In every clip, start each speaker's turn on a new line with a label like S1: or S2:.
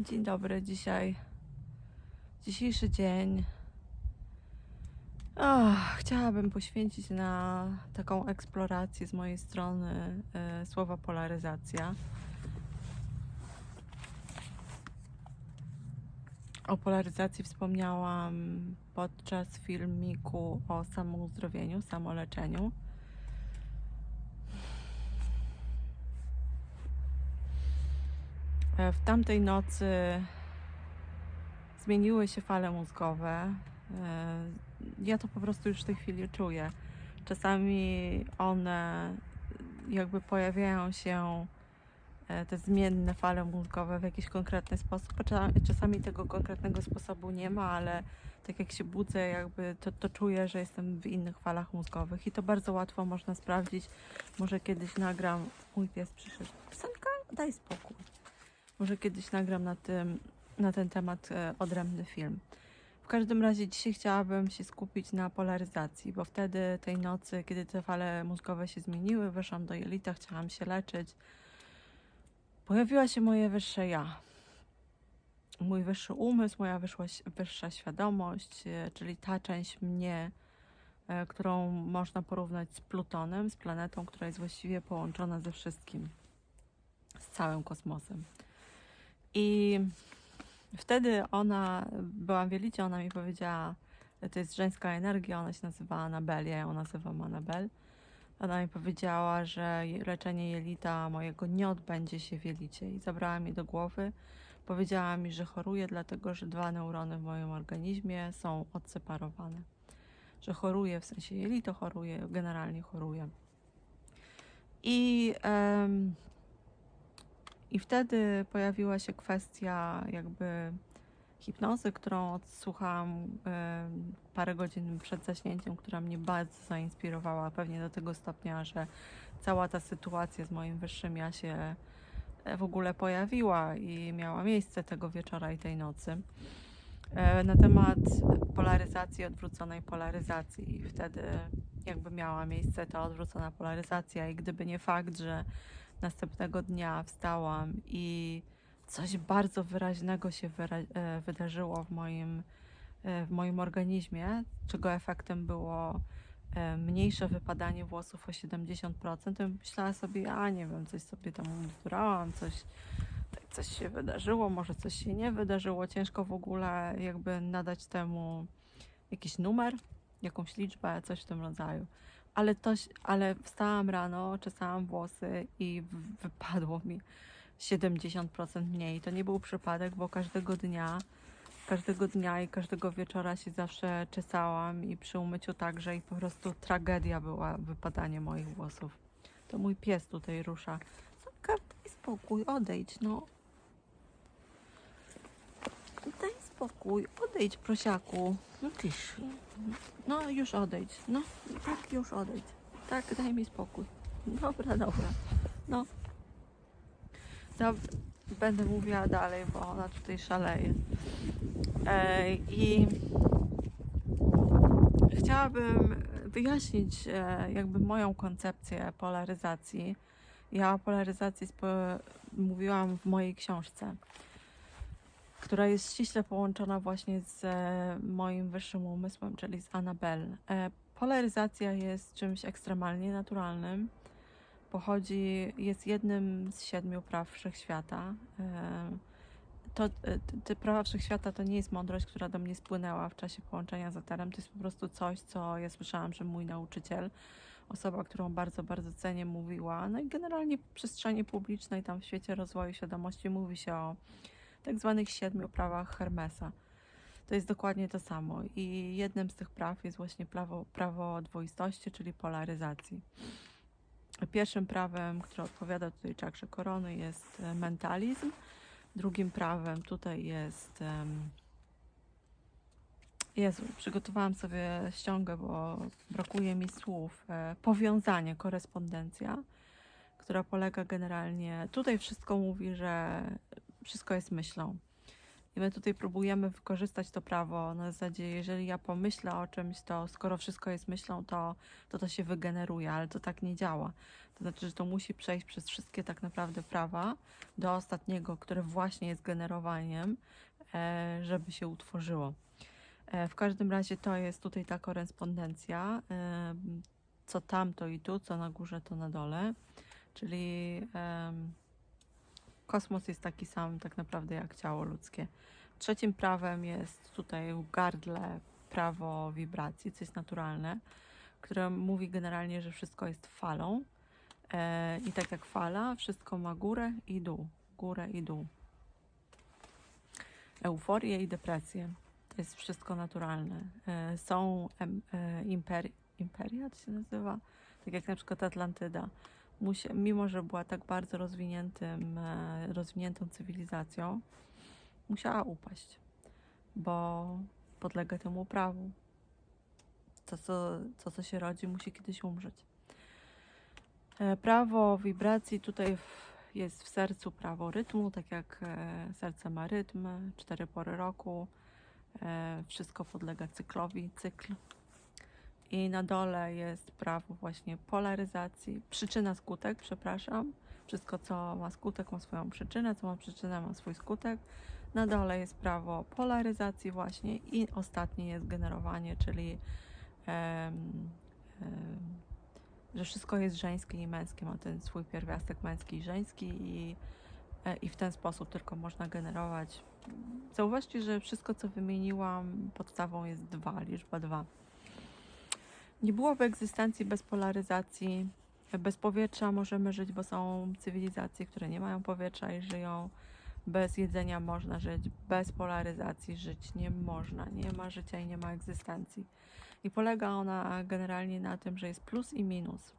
S1: Dzień dobry, dzisiaj. Dzisiejszy dzień. Ach, chciałabym poświęcić na taką eksplorację z mojej strony e, słowa polaryzacja. O polaryzacji wspomniałam podczas filmiku o samouzdrowieniu, samoleczeniu. W tamtej nocy zmieniły się fale mózgowe. E, Ja to po prostu już w tej chwili czuję. Czasami one jakby pojawiają się, e, te zmienne fale mózgowe w jakiś konkretny sposób. Czasami tego konkretnego sposobu nie ma, ale tak jak się budzę, jakby to, to czuję, że jestem w innych falach mózgowych i to bardzo łatwo można sprawdzić. Może kiedyś nagram. Mój pies przyszedł. Psanka, daj spokój. Może kiedyś nagram na, tym, na ten temat e, odrębny film. W każdym razie dzisiaj chciałabym się skupić na polaryzacji, bo wtedy tej nocy, kiedy te fale mózgowe się zmieniły, wyszłam do jelita, chciałam się leczyć. Pojawiła się moje wyższe ja. Mój wyższy umysł, moja wyższa, wyższa świadomość, e, czyli ta część mnie, e, którą można porównać z Plutonem, z planetą, która jest właściwie połączona ze wszystkim, z całym kosmosem. I wtedy ona, byłam w Jelicie, ona mi powiedziała, to jest żeńska energia, ona się nazywa Anabel, ja ją nazywam Anabel. Ona mi powiedziała, że leczenie jelita mojego nie odbędzie się w jelicie i zabrała mi do głowy. Powiedziała mi, że choruję, dlatego że dwa neurony w moim organizmie są odseparowane. Że choruję w sensie jelito, choruję, generalnie choruję. I em, i wtedy pojawiła się kwestia jakby hipnozy, którą odsłuchałam em, parę godzin przed zaśnięciem, która mnie bardzo zainspirowała, pewnie do tego stopnia, że cała ta sytuacja z moim wyższym ja się e, w ogóle pojawiła i miała miejsce tego wieczora i tej nocy. E, Na temat polaryzacji, odwróconej polaryzacji. Wtedy jakby miała miejsce ta odwrócona polaryzacja i gdyby nie fakt, że następnego dnia wstałam i coś bardzo wyraźnego się wyra- e, wydarzyło w moim, e, w moim organizmie, czego efektem było e, mniejsze wypadanie włosów o 70%, to bym myślała sobie, a nie wiem, coś sobie tam umzdurałam, coś, tak coś się wydarzyło, może coś się nie wydarzyło. Ciężko w ogóle jakby nadać temu jakiś numer, jakąś liczbę, coś w tym rodzaju ale, to, ale wstałam rano, czesałam włosy i wypadło mi 70% mniej. To nie był przypadek, bo każdego dnia, każdego dnia i każdego wieczora się zawsze czesałam i przy umyciu także i po prostu tragedia była wypadanie moich włosów. To mój pies tutaj rusza. Daj spokój, odejdź, no. Daj spokój, odejdź, prosiaku. No tyż. No już odejdź. No, tak już odejdź. Tak, daj mi spokój. Dobra, dobra. No. Dobra, będę mówiła dalej, bo ona tutaj szaleje. Ej, I chciałabym wyjaśnić e, jakby moją koncepcję polaryzacji. Ja o polaryzacji mówiłam w mojej książce która jest ściśle połączona właśnie z e, moim wyższym umysłem, czyli z Anabel. E, polaryzacja jest czymś ekstremalnie naturalnym. Pochodzi, jest jednym z siedmiu praw wszechświata. E, to, te prawa wszechświata to nie jest mądrość, która do mnie spłynęła w czasie połączenia z Eterem. To jest po prostu coś, co ja słyszałam, że mój nauczyciel, osoba, którą bardzo, bardzo cenię, mówiła. No i generalnie w przestrzeni publicznej, tam w świecie rozwoju świadomości mówi się o tak zwanych siedmiu prawach Hermesa. To jest dokładnie to samo. I jednym z tych praw jest właśnie prawo, prawo dwoistości, czyli polaryzacji. Pierwszym prawem, które odpowiada tutaj czakrze korony, jest e, mentalizm. Drugim prawem tutaj jest. em, Jezu, przygotowałam sobie ściągę, bo brakuje mi słów. E, Powiązanie, korespondencja, która polega generalnie. Tutaj wszystko mówi, że wszystko jest myślą. I my tutaj próbujemy wykorzystać to prawo na zasadzie, jeżeli ja pomyślę o czymś, to skoro wszystko jest myślą, to to, to się wygeneruje, ale to tak nie działa. To znaczy, że to musi przejść przez wszystkie tak naprawdę prawa do ostatniego, które właśnie jest generowaniem, e, żeby się utworzyło. E, W każdym razie to jest tutaj ta korespondencja, e, co tam, to i tu, co na górze, to na dole. Czyli kosmos jest taki sam tak naprawdę jak ciało ludzkie. Trzecim prawem jest tutaj w gardle prawo wibracji, co jest naturalne, które mówi generalnie, że wszystko jest falą. E, I tak jak fala, wszystko ma górę i dół, górę i dół. Euforię i depresję. To jest wszystko naturalne. E, są e, imperi- imperia, to się nazywa? Tak jak na przykład Atlantyda. Mimo, że była tak bardzo rozwiniętym, e, rozwiniętą cywilizacją, musiała upaść, bo podlega temu prawu. To, co, to, co się rodzi, musi kiedyś umrzeć. E, Prawo wibracji tutaj jest w sercu prawo rytmu, tak jak e, serce ma rytm, cztery pory roku, wszystko podlega cyklowi, cykl. I na dole jest prawo właśnie polaryzacji, przyczyna, skutek, przepraszam. Wszystko, co ma skutek, ma swoją przyczynę, co ma przyczynę, ma swój skutek. Na dole jest prawo polaryzacji właśnie i ostatnie jest generowanie, czyli że wszystko jest żeńskie i męskie, ma ten swój pierwiastek męski i żeński i, e, i w ten sposób tylko można generować. Zauważcie, że wszystko, co wymieniłam, podstawą jest dwa, liczba dwa. Nie byłoby egzystencji bez polaryzacji. Bez powietrza możemy żyć, bo są cywilizacje, które nie mają powietrza i żyją. Bez jedzenia można żyć, bez polaryzacji żyć nie można. Nie ma życia i nie ma egzystencji. I polega ona generalnie na tym, że jest plus i minus.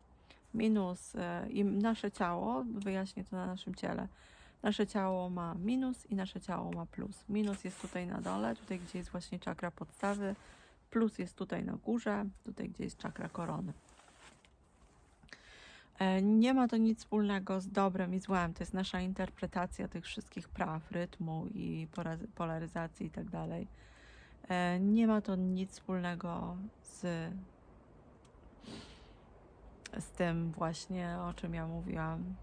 S1: Minus e, i nasze ciało, wyjaśnię to na naszym ciele. Nasze ciało ma minus i nasze ciało ma plus. Minus jest tutaj na dole, tutaj gdzie jest właśnie czakra podstawy. Plus jest tutaj na górze, tutaj gdzie jest czakra korony. E, Nie ma to nic wspólnego z dobrem i złem. To jest nasza interpretacja tych wszystkich praw, rytmu i polaryzacji i tak. E, Nie ma to nic wspólnego z, z tym właśnie, o czym ja mówiłam.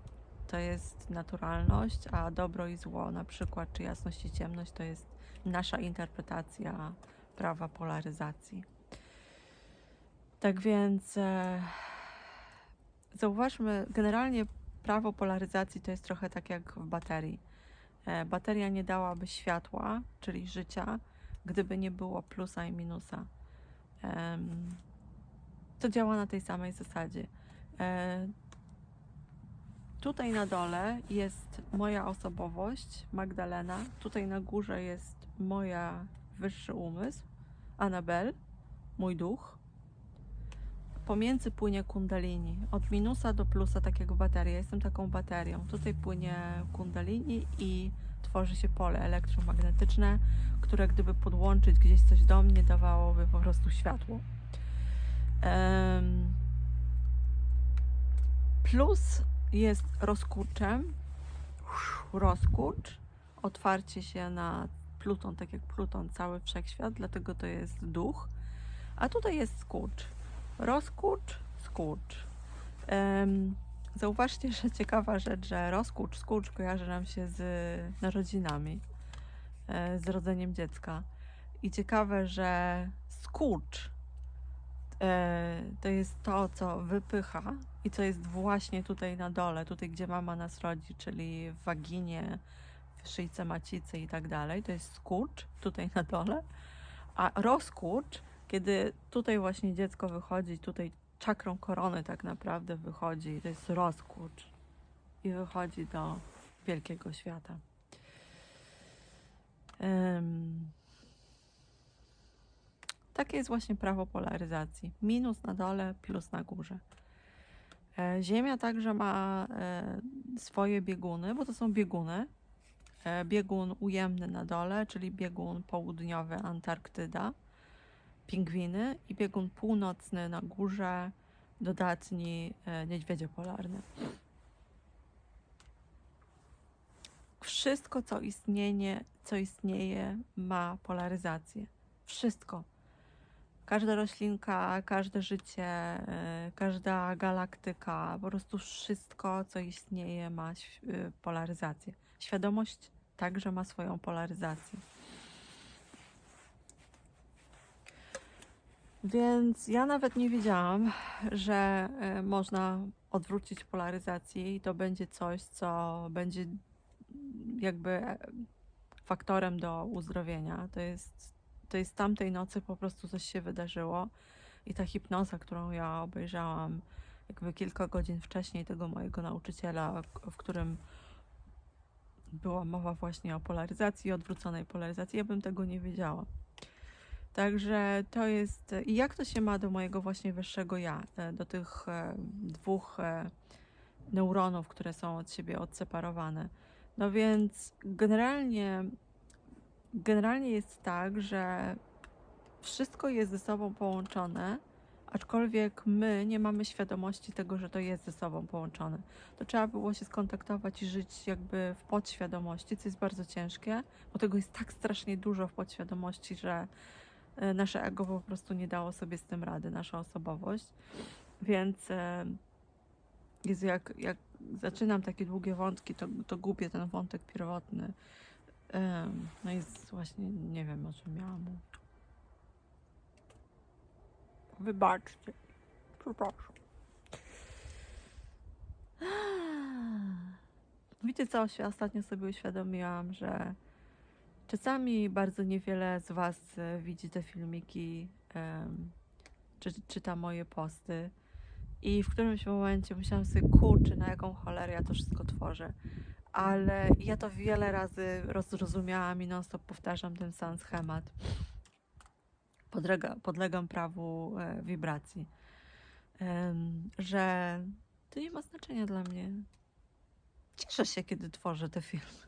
S1: To jest naturalność, a dobro i zło, na przykład, czy jasność i ciemność, to jest nasza interpretacja prawa polaryzacji. Tak więc e, zauważmy, generalnie prawo polaryzacji to jest trochę tak jak w baterii. E, bateria nie dałaby światła, czyli życia, gdyby nie było plusa i minusa. Em, to działa na tej samej zasadzie. E, tutaj na dole jest moja osobowość, Magdalena. Tutaj na górze jest moja wyższy umysł, Anabel, mój duch. Pomiędzy płynie kundalini. Od minusa do plusa, tak jak bateria. Jestem taką baterią. Tutaj płynie kundalini i tworzy się pole elektromagnetyczne, które gdyby podłączyć gdzieś coś do mnie, dawałoby po prostu światło. Plus jest rozkurczem, rozkurcz, otwarcie się na Pluton, tak jak Pluton, cały wszechświat, dlatego to jest duch. A tutaj jest skurcz. Rozkurcz, skurcz. Em, zauważcie, że ciekawa rzecz, że rozkurcz, skurcz kojarzy nam się z narodzinami, e, z rodzeniem dziecka. I ciekawe, że skurcz e, to jest to, co wypycha i co jest właśnie tutaj na dole, tutaj gdzie mama nas rodzi, czyli w waginie, szyjce macicy i tak dalej. To jest skurcz tutaj na dole, a rozkurcz, kiedy tutaj właśnie dziecko wychodzi, tutaj czakrą korony tak naprawdę wychodzi, to jest rozkurcz i wychodzi do wielkiego świata. Em, takie jest właśnie prawo polaryzacji. Minus na dole, plus na górze. E, Ziemia także ma e, swoje bieguny, bo to są bieguny. E, Biegun ujemny na dole, czyli biegun południowy Antarktyda, pingwiny i biegun północny na górze, dodatni e, niedźwiedzie polarne. wszystko, co istnieje, co istnieje, ma polaryzację. Wszystko. Każda roślinka, każde życie, e, każda galaktyka, po prostu wszystko, co istnieje, ma polaryzację. Świadomość także ma swoją polaryzację. Więc ja nawet nie wiedziałam, że e, można odwrócić polaryzację i to będzie coś, co będzie jakby e, faktorem do uzdrowienia. To jest, to jest tamtej nocy po prostu coś się wydarzyło i ta hipnoza, którą ja obejrzałam jakby kilka godzin wcześniej tego mojego nauczyciela, w którym była mowa właśnie o polaryzacji, odwróconej polaryzacji, ja bym tego nie wiedziała. Także to jest. I jak to się ma do mojego właśnie wyższego ja, e, do tych e, dwóch e, neuronów, które są od siebie odseparowane? No więc generalnie, generalnie jest tak, że wszystko jest ze sobą połączone, aczkolwiek my nie mamy świadomości tego, że to jest ze sobą połączone. To trzeba było się skontaktować i żyć jakby w podświadomości, co jest bardzo ciężkie, bo tego jest tak strasznie dużo w podświadomości, że e, nasze ego po prostu nie dało sobie z tym rady, nasza osobowość. Więc e, Jezu, jak, jak zaczynam takie długie wątki, to, to gubię ten wątek pierwotny. No i właśnie nie wiem, o czym miałam mówić. Wybaczcie. Przepraszam. Wiecie co, ostatnio sobie uświadomiłam, że czasami bardzo niewiele z Was e, widzi te filmiki, czy czyta moje posty. I w którymś momencie myślałam sobie, kurczę, na jaką cholerę ja to wszystko tworzę. Ale ja to wiele razy rozrozumiałam i non-stop powtarzam ten sam schemat. Podlega, podlegam prawu e, wibracji. Że to nie ma znaczenia dla mnie. Cieszę się, kiedy tworzę te filmy.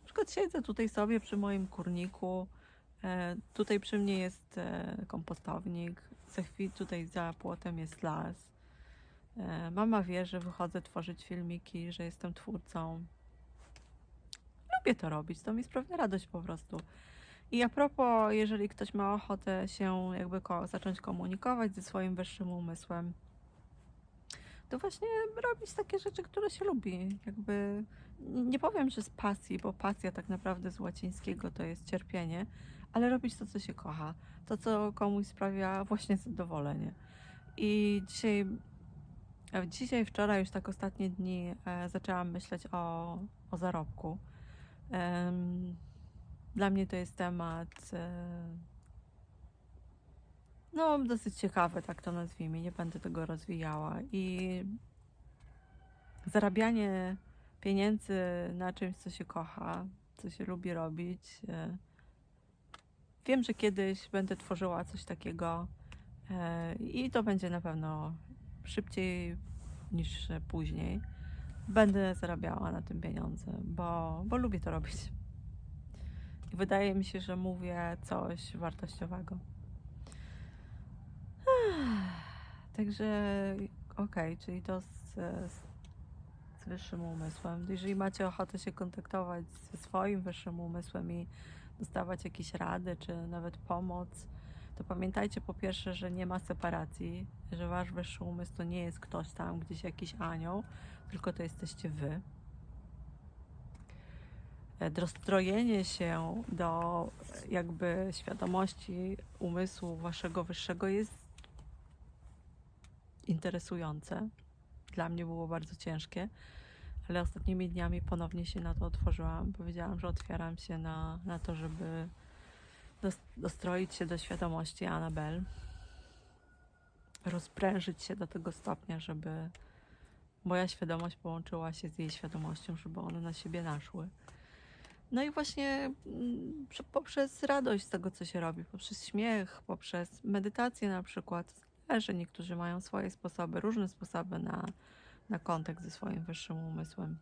S1: Na przykład siedzę tutaj sobie przy moim kurniku. E, tutaj przy mnie jest e, kompostownik. Za chwilę tutaj za płotem jest las. Mama wie, że wychodzę tworzyć filmiki, że jestem twórcą. Lubię to robić, to mi sprawia radość po prostu. I a propos, jeżeli ktoś ma ochotę się jakby ko- zacząć komunikować ze swoim wyższym umysłem, to właśnie robić takie rzeczy, które się lubi. Jakby nie powiem, że z pasji, bo pasja tak naprawdę z łacińskiego to jest cierpienie, ale robić to, co się kocha, to, co komuś sprawia właśnie zadowolenie. I dzisiaj, e, dzisiaj, wczoraj, już tak ostatnie dni e, zaczęłam myśleć o, o zarobku. Em, dla mnie to jest temat e, no dosyć ciekawy, tak to nazwijmy. Nie będę tego rozwijała. I zarabianie pieniędzy na czymś, co się kocha, co się lubi robić. e, Wiem, że kiedyś będę tworzyła coś takiego e, i to będzie na pewno szybciej niż później. Będę zarabiała na tym pieniądze, bo, bo lubię to robić. Wydaje mi się, że mówię coś wartościowego. Także okej, czyli to z, z, z wyższym umysłem. Jeżeli macie ochotę się kontaktować ze swoim wyższym umysłem i dostawać jakieś rady, czy nawet pomoc, to pamiętajcie po pierwsze, że nie ma separacji, że wasz wyższy umysł to nie jest ktoś tam, gdzieś jakiś anioł, tylko to jesteście wy. E, Dostrojenie się do e, jakby świadomości umysłu waszego wyższego jest interesujące. Dla mnie było bardzo ciężkie, ale ostatnimi dniami ponownie się na to otworzyłam. Powiedziałam, że otwieram się na, na to, żeby dos- dostroić się do świadomości Anabel. Rozprężyć się do tego stopnia, żeby moja świadomość połączyła się z jej świadomością, żeby one na siebie naszły. No i właśnie mm, poprzez radość z tego, co się robi, poprzez śmiech, poprzez medytację na przykład. Zależy, niektórzy mają swoje sposoby, różne sposoby na, na kontakt ze swoim wyższym umysłem.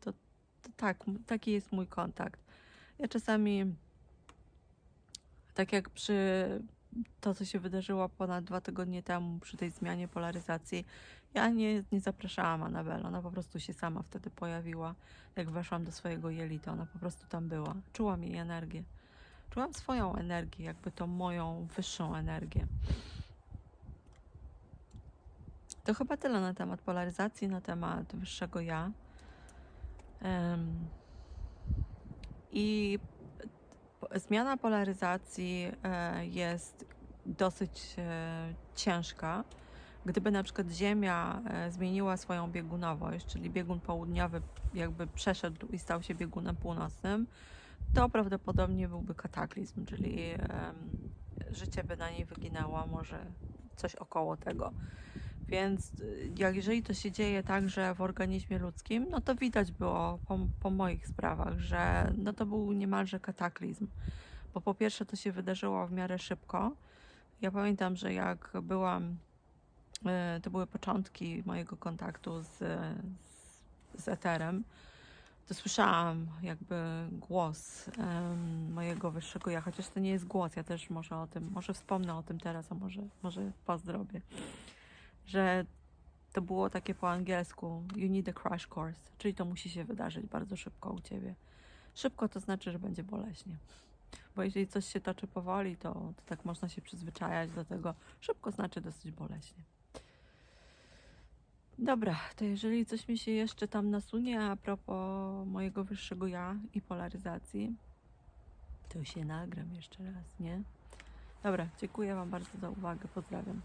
S1: To, to tak, taki jest mój kontakt. Ja czasami, tak jak przy to, co się wydarzyło ponad dwa tygodnie temu przy tej zmianie polaryzacji, ja nie, nie zapraszałam Anabel, ona po prostu się sama wtedy pojawiła. Jak weszłam do swojego jelita, ona po prostu tam była. Czułam jej energię. Czułam swoją energię, jakby tą moją wyższą energię. To chyba tyle na temat polaryzacji, na temat wyższego ja. Em, I zmiana polaryzacji e, jest dosyć e, ciężka. Gdyby na przykład Ziemia e, zmieniła swoją biegunowość, czyli biegun południowy jakby przeszedł i stał się biegunem północnym, to prawdopodobnie byłby kataklizm, czyli życie by na niej wyginęło, może coś około tego. Więc y, jak jeżeli to się dzieje także w organizmie ludzkim, no to widać było po, po moich sprawach, że no to był niemalże kataklizm. Bo po pierwsze to się wydarzyło w miarę szybko. Ja pamiętam, że jak byłam, y, to były początki mojego kontaktu z, z, z eterem, to słyszałam jakby głos em, mojego wyższego ja, chociaż to nie jest głos, ja też może o tym, może wspomnę o tym teraz, a może, może pozdrowię że to było takie po angielsku you need a crash course, czyli to musi się wydarzyć bardzo szybko u Ciebie. Szybko to znaczy, że będzie boleśnie. Bo jeżeli coś się toczy powoli, to, to tak można się przyzwyczajać do tego. Szybko znaczy dosyć boleśnie. Dobra, to jeżeli coś mi się jeszcze tam nasunie a propos mojego wyższego ja i polaryzacji, to się nagram jeszcze raz, nie? Dobra, dziękuję Wam bardzo za uwagę. Pozdrawiam.